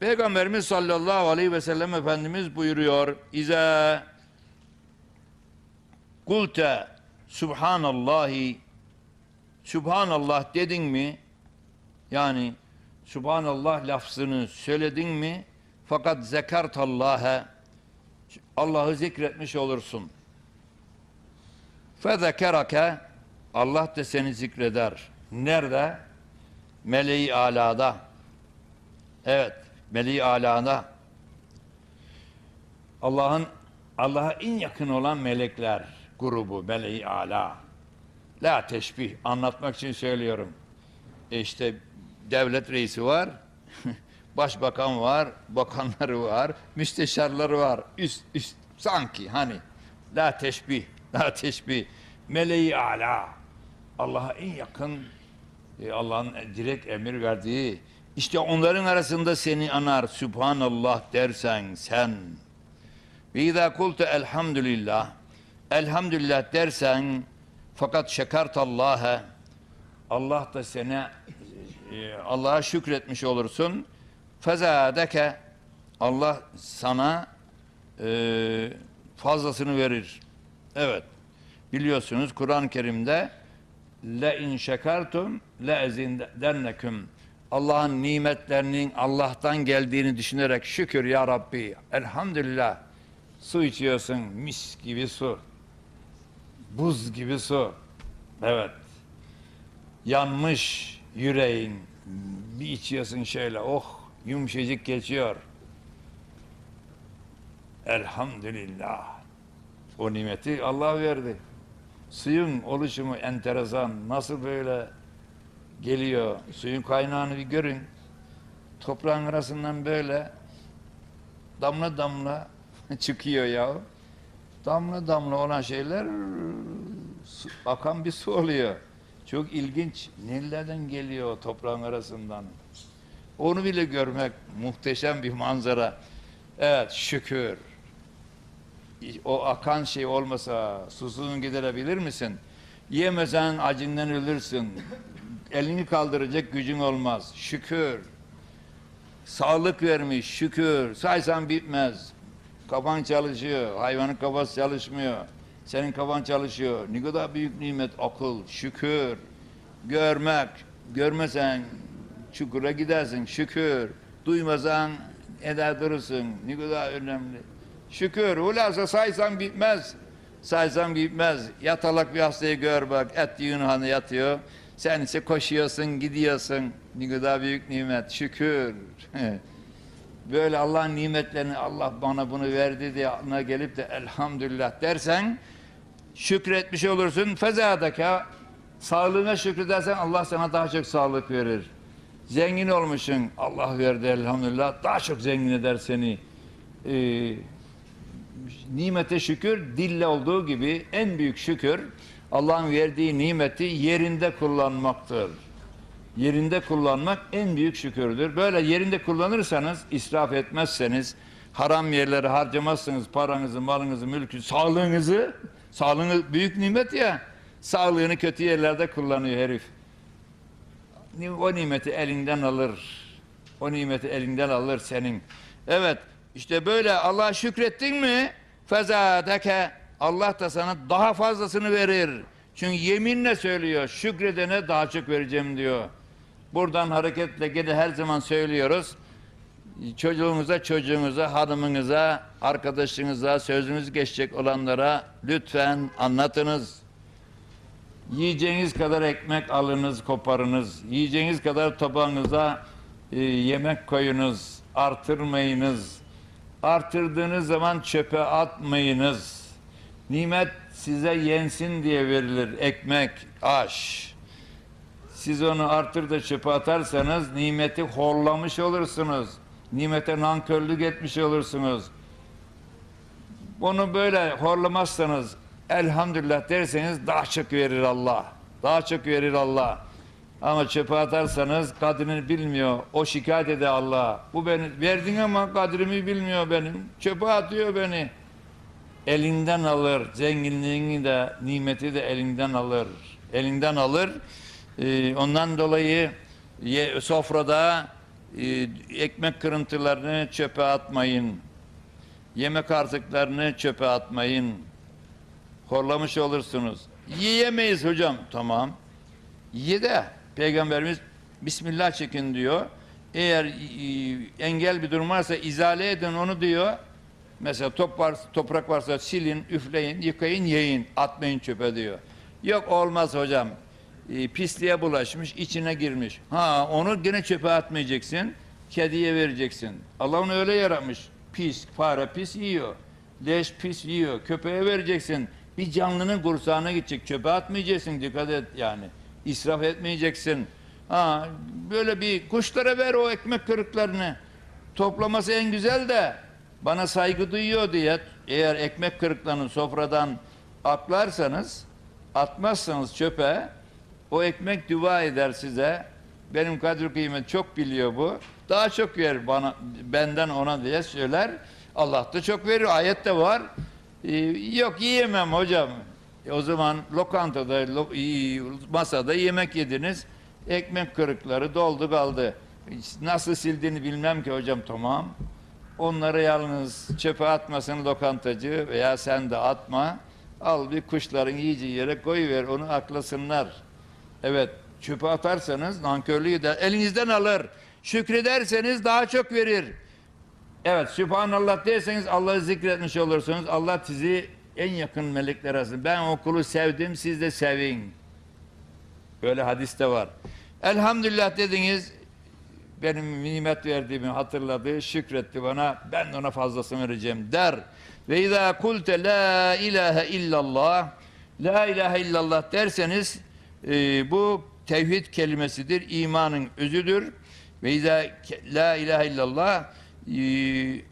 Peygamberimiz sallallahu aleyhi ve sellem Efendimiz buyuruyor. İze kulte subhanallahi subhanallah dedin mi yani subhanallah lafzını söyledin mi fakat zekartallaha Allah'ı zikretmiş olursun. Fezekerake Allah da seni zikreder. Nerede? Meleği alada. Evet, meleği alada. Allah'ın Allah'a en yakın olan melekler grubu meleği ala. La teşbih anlatmak için söylüyorum. E işte devlet reisi var, başbakan var, bakanları var, müsteşarları var. Üst üst sanki hani la teşbih, la teşbih. Meleği ala. Allah'a en yakın e, Allah'ın direkt emir verdiği işte onların arasında seni anar Subhanallah dersen sen ve izâ kultu elhamdülillah elhamdülillah dersen fakat şekartallâhe Allah da sana e, Allah'a şükretmiş olursun fezâdeke Allah sana e, fazlasını verir. Evet. Biliyorsunuz Kur'an-ı Kerim'de le in şekertum le ezindennekum Allah'ın nimetlerinin Allah'tan geldiğini düşünerek şükür ya Rabbi. Elhamdülillah. Su içiyorsun mis gibi su. Buz gibi su. Evet. Yanmış yüreğin. Bir içiyorsun şöyle oh yumuşacık geçiyor. Elhamdülillah. O nimeti Allah verdi. Suyun oluşumu enteresan. Nasıl böyle geliyor? Suyun kaynağını bir görün. Toprağın arasından böyle damla damla çıkıyor ya. Damla damla olan şeyler su- akan bir su oluyor. Çok ilginç. Nelerden geliyor toprağın arasından? Onu bile görmek muhteşem bir manzara. Evet şükür o akan şey olmasa susuzluğunu giderebilir misin? Yemesen acından ölürsün. Elini kaldıracak gücün olmaz. Şükür. Sağlık vermiş şükür. Saysan bitmez. Kafan çalışıyor. Hayvanın kafası çalışmıyor. Senin kafan çalışıyor. Ne kadar büyük nimet akıl, şükür. Görmek. Görmesen çukura gidersin. Şükür. Duymasan eder durursun. Ne kadar önemli. Şükür. Hulasa saysan bitmez. Saysan bitmez. Yatalak bir hastayı gör bak. Et yığını hani yatıyor. Sen ise koşuyorsun, gidiyorsun. Ne kadar büyük nimet. Şükür. Böyle Allah'ın nimetlerini Allah bana bunu verdi diye aklına gelip de elhamdülillah dersen şükretmiş olursun. Fezadaka sağlığına şükredersen Allah sana daha çok sağlık verir. Zengin olmuşsun. Allah verdi elhamdülillah. Daha çok zengin eder seni. Ee, nimete şükür dille olduğu gibi en büyük şükür Allah'ın verdiği nimeti yerinde kullanmaktır. Yerinde kullanmak en büyük şükürdür. Böyle yerinde kullanırsanız, israf etmezseniz, haram yerlere harcamazsınız paranızı, malınızı, mülkü, sağlığınızı, sağlığınız büyük nimet ya, sağlığını kötü yerlerde kullanıyor herif. O nimeti elinden alır. O nimeti elinden alır senin. Evet, işte böyle Allah'a şükrettin mi? Fezadeke Allah da sana daha fazlasını verir. Çünkü yeminle söylüyor. Şükredene daha çok vereceğim diyor. Buradan hareketle gene her zaman söylüyoruz. Çocuğunuza, çocuğunuza, hanımınıza, arkadaşınıza, sözünüz geçecek olanlara lütfen anlatınız. Yiyeceğiniz kadar ekmek alınız, koparınız. Yiyeceğiniz kadar tabağınıza e, yemek koyunuz, artırmayınız. Artırdığınız zaman çöpe atmayınız. Nimet size yensin diye verilir. Ekmek, aş. Siz onu artır da çöpe atarsanız nimeti horlamış olursunuz. Nimete nankörlük etmiş olursunuz. Bunu böyle horlamazsanız elhamdülillah derseniz daha çok verir Allah. Daha çok verir Allah. Ama çöpe atarsanız kadrini bilmiyor. O şikayet eder Allah. Bu beni verdin ama kadrimi bilmiyor benim. Çöpe atıyor beni. Elinden alır. Zenginliğini de nimeti de elinden alır. Elinden alır. Ee, ondan dolayı sofrada e, ekmek kırıntılarını çöpe atmayın. Yemek artıklarını çöpe atmayın. Horlamış olursunuz. Yiyemeyiz hocam. Tamam. Ye de Peygamberimiz Bismillah çekin diyor. Eğer e, engel bir durum varsa izale edin onu diyor. Mesela top var, toprak varsa silin, üfleyin, yıkayın, yiyin. Atmayın çöpe diyor. Yok olmaz hocam. E, pisliğe bulaşmış, içine girmiş. Ha onu gene çöpe atmayacaksın. Kediye vereceksin. Allah onu öyle yaratmış. Pis, fare pis yiyor. Leş pis yiyor. Köpeğe vereceksin. Bir canlının kursağına gidecek. Çöpe atmayacaksın. Dikkat et yani. İsraf etmeyeceksin. Ha, böyle bir kuşlara ver o ekmek kırıklarını. Toplaması en güzel de bana saygı duyuyor diye eğer ekmek kırıklarını sofradan atlarsanız atmazsanız çöpe o ekmek dua eder size. Benim kadri kıymet çok biliyor bu. Daha çok verir bana benden ona diye söyler. Allah da çok verir. Ayette var. Ee, yok yiyemem hocam. E, o zaman lokantada lo- i- masada yemek yediniz. Ekmek kırıkları doldu kaldı. Nasıl sildiğini bilmem ki hocam tamam. Onları yalnız çöpe atmasın lokantacı veya sen de atma. Al bir kuşların yiyeceği yere koyuver onu aklasınlar. Evet çöpe atarsanız nankörlüğü de elinizden alır. Şükrederseniz daha çok verir. Evet Sübhanallah derseniz Allah'ı zikretmiş olursunuz. Allah sizi en yakın melekler arasında. Ben o kulu sevdim siz de sevin. Böyle hadiste var. Elhamdülillah dediniz benim nimet verdiğimi hatırladı, şükretti bana. Ben ona fazlasını vereceğim der. Ve izâ kulte la ilahe illallah La ilahe illallah derseniz e, bu tevhid kelimesidir, imanın özüdür. Ve izâ la ilahe illallah e,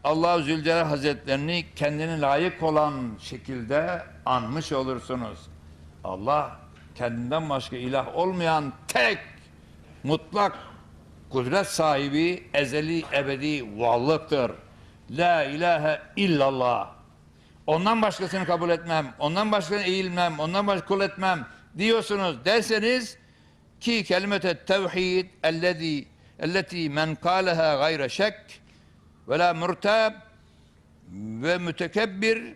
Allah-u Zülcelal Hazretlerini kendine layık olan şekilde anmış olursunuz. Allah kendinden başka ilah olmayan tek mutlak kudret sahibi ezeli ebedi varlıktır. La ilahe illallah. Ondan başkasını kabul etmem, ondan başkasını eğilmem, ondan başka kul etmem diyorsunuz derseniz ki kelimete tevhid ellezî elleti men kâleha gayre şek ve la murtab ve mütekebbir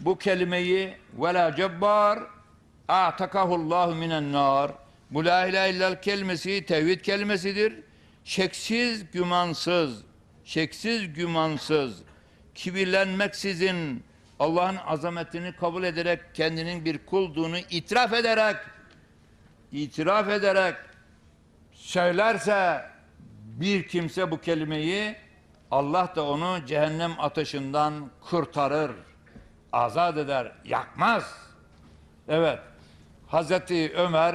bu kelimeyi ve la cebbar a'takahullahu minen nar bu la kelimesi tevhid kelimesidir. Şeksiz, gümansız, şeksiz, gümansız, kibirlenmeksizin Allah'ın azametini kabul ederek kendinin bir kulduğunu itiraf ederek itiraf ederek söylerse bir kimse bu kelimeyi Allah da onu cehennem ateşinden kurtarır, azat eder, yakmaz. Evet, Hazreti Ömer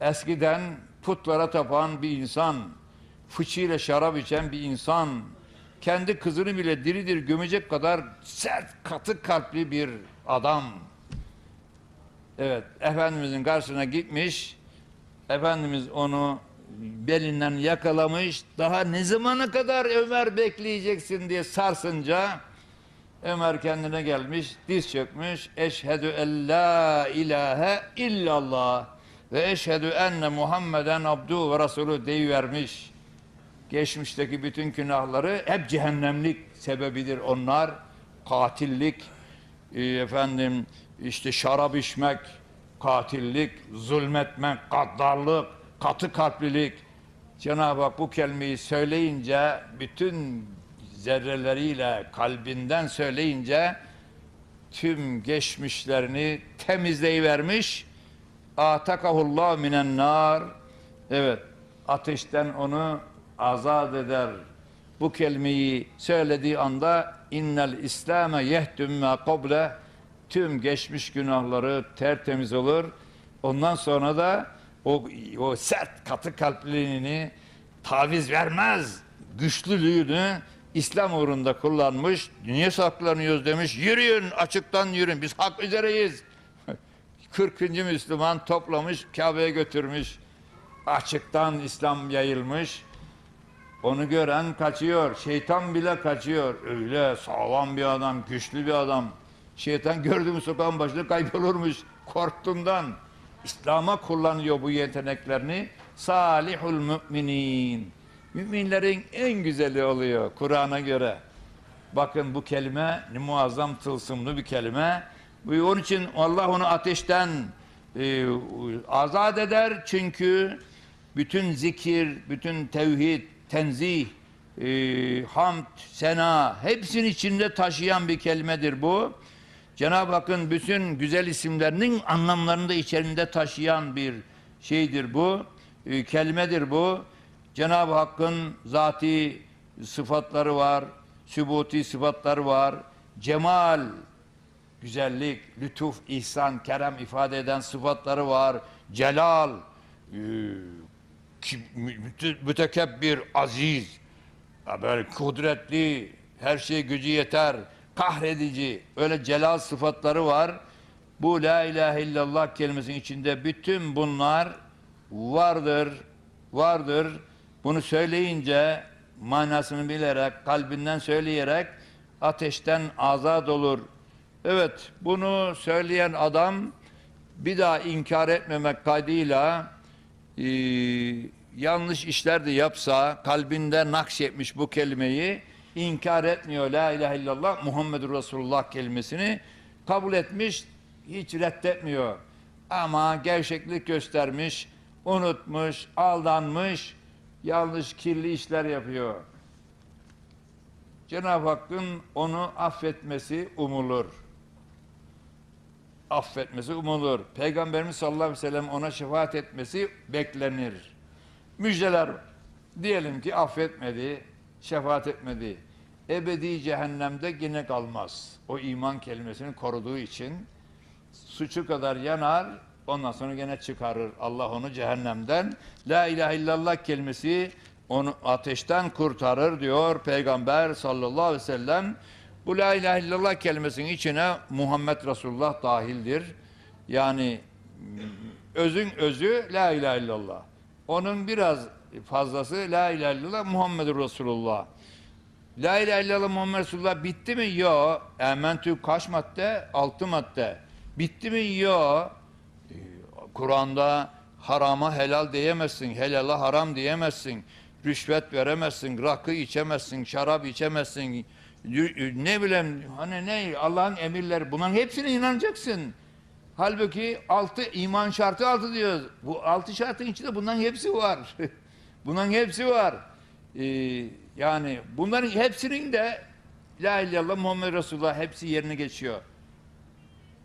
eskiden putlara tapan bir insan, fıçıyla şarap içen bir insan, kendi kızını bile diridir gömecek kadar sert, katı kalpli bir adam. Evet, Efendimizin karşısına gitmiş, Efendimiz onu belinden yakalamış, daha ne zamana kadar Ömer bekleyeceksin diye sarsınca, Ömer kendine gelmiş, diz çökmüş. Eşhedü en la ilahe illallah ve eşhedü enne Muhammeden abdu ve resulü deyivermiş. Geçmişteki bütün günahları hep cehennemlik sebebidir onlar. Katillik, e, efendim işte şarap içmek, katillik, zulmetmek, gaddarlık, katı kalplilik. Cenab-ı Hak bu kelimeyi söyleyince bütün zerreleriyle kalbinden söyleyince tüm geçmişlerini temizleyivermiş. Atakahullah minen nar. Evet, ateşten onu azat eder. Bu kelimeyi söylediği anda innel İslame yehdüm ma kable tüm geçmiş günahları tertemiz olur. Ondan sonra da o, o sert katı kalpliliğini taviz vermez. Güçlülüğünü İslam uğrunda kullanmış. Niye saklanıyoruz demiş. Yürüyün açıktan yürüyün. Biz hak üzereyiz. 40. Müslüman toplamış Kabe'ye götürmüş. Açıktan İslam yayılmış. Onu gören kaçıyor. Şeytan bile kaçıyor. Öyle sağlam bir adam, güçlü bir adam. Şeytan gördüğü mü sokağın başında kaybolurmuş korktuğundan. İslam'a kullanıyor bu yeteneklerini. salihul müminin. Müminlerin en güzeli oluyor Kur'an'a göre. Bakın bu kelime muazzam tılsımlı bir kelime. Onun için Allah onu ateşten e, azat eder çünkü bütün zikir, bütün tevhid, tenzih, e, hamd, sena hepsinin içinde taşıyan bir kelimedir bu. Cenab-ı Hakk'ın bütün güzel isimlerinin anlamlarını da içerisinde taşıyan bir şeydir bu. E, kelimedir bu. Cenab-ı Hakk'ın zati sıfatları var, sübuti sıfatları var. Cemal, güzellik, lütuf, ihsan, kerem ifade eden sıfatları var. Celal, e, mütekebbir, aziz, böyle kudretli, her şeye gücü yeter, kahredici, öyle celal sıfatları var. Bu la ilahe illallah kelimesinin içinde bütün bunlar vardır, vardır. Bunu söyleyince manasını bilerek, kalbinden söyleyerek ateşten azat olur. Evet, bunu söyleyen adam bir daha inkar etmemek kaydıyla e, yanlış işler de yapsa kalbinde nakşetmiş bu kelimeyi inkar etmiyor. La ilahe illallah Muhammedur Resulullah kelimesini kabul etmiş, hiç reddetmiyor. Ama gevşeklik göstermiş, unutmuş, aldanmış, yanlış kirli işler yapıyor. Cenab-ı Hakk'ın onu affetmesi umulur affetmesi umulur. Peygamberimiz sallallahu aleyhi ve sellem ona şefaat etmesi beklenir. Müjdeler var. Diyelim ki affetmedi, şefaat etmedi. Ebedi cehennemde yine kalmaz. O iman kelimesini koruduğu için suçu kadar yanar, ondan sonra gene çıkarır. Allah onu cehennemden. La ilahe illallah kelimesi onu ateşten kurtarır diyor Peygamber sallallahu aleyhi ve sellem. Bu la ilahe illallah kelimesinin içine Muhammed Resulullah dahildir. Yani özün özü la ilahe illallah. Onun biraz fazlası la ilahe illallah Muhammedur Resulullah. La ilahe illallah Muhammed Resulullah bitti mi? Yok. Ementü kaç madde? Altı madde. Bitti mi? Ee, Kur'an'da harama helal diyemezsin, helala haram diyemezsin, rüşvet veremezsin, rakı içemezsin, şarap içemezsin, ne bileyim hani ne Allah'ın emirleri bunların hepsine inanacaksın. Halbuki altı iman şartı altı diyoruz. Bu altı şartın içinde bunların hepsi var. bunların hepsi var. Ee, yani bunların hepsinin de La ilahe illallah Muhammed Resulullah hepsi yerine geçiyor.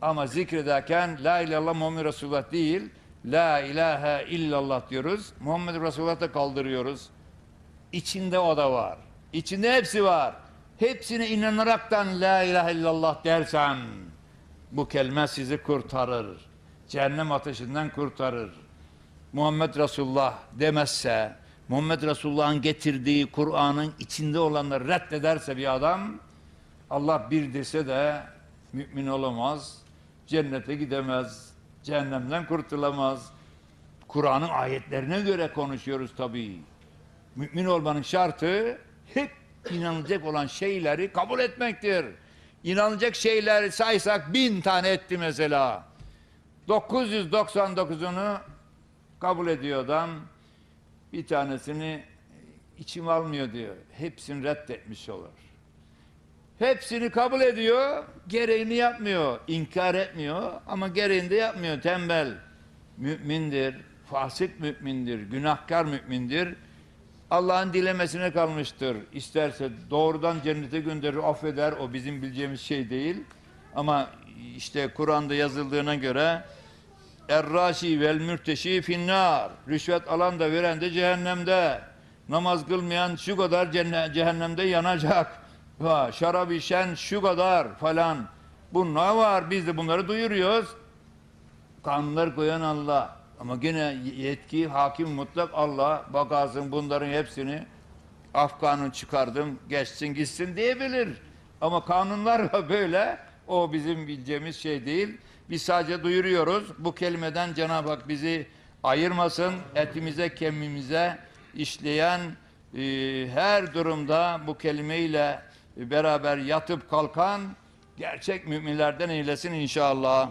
Ama zikrederken La ilahe illallah Muhammed Resulullah değil, La ilahe illallah diyoruz. Muhammed Resulullah da kaldırıyoruz. İçinde o da var. İçinde hepsi var. Hepsine inanaraktan La ilahe illallah dersen bu kelime sizi kurtarır. Cehennem ateşinden kurtarır. Muhammed Resulullah demezse, Muhammed Resulullah'ın getirdiği Kur'an'ın içinde olanları reddederse bir adam, Allah bir dese de mümin olamaz, cennete gidemez, cehennemden kurtulamaz. Kur'an'ın ayetlerine göre konuşuyoruz tabii. Mümin olmanın şartı hep inanılacak olan şeyleri kabul etmektir. İnanılacak şeyleri saysak bin tane etti mesela. 999'unu kabul ediyor adam. Bir tanesini içim almıyor diyor. Hepsini reddetmiş olur. Hepsini kabul ediyor, gereğini yapmıyor, inkar etmiyor ama gereğini de yapmıyor. Tembel mümindir, fasık mümindir, günahkar mümindir. Allah'ın dilemesine kalmıştır. İsterse doğrudan cennete gönderir, affeder. O bizim bileceğimiz şey değil. Ama işte Kur'an'da yazıldığına göre Erraşi vel mürteşi finnar. Rüşvet alan da veren de cehennemde. Namaz kılmayan şu kadar cehennemde yanacak. Ha, şarap içen şu kadar falan. Bunlar var. Biz de bunları duyuruyoruz. Kanunlar koyan Allah. Ama gene yetki hakim mutlak Allah. Bakarsın bunların hepsini af kanun çıkardım geçsin gitsin diyebilir. Ama kanunlar böyle. O bizim bileceğimiz şey değil. Biz sadece duyuruyoruz. Bu kelimeden Cenab-ı Hak bizi ayırmasın. Etimize, kemimize işleyen e, her durumda bu kelimeyle beraber yatıp kalkan gerçek müminlerden eylesin inşallah.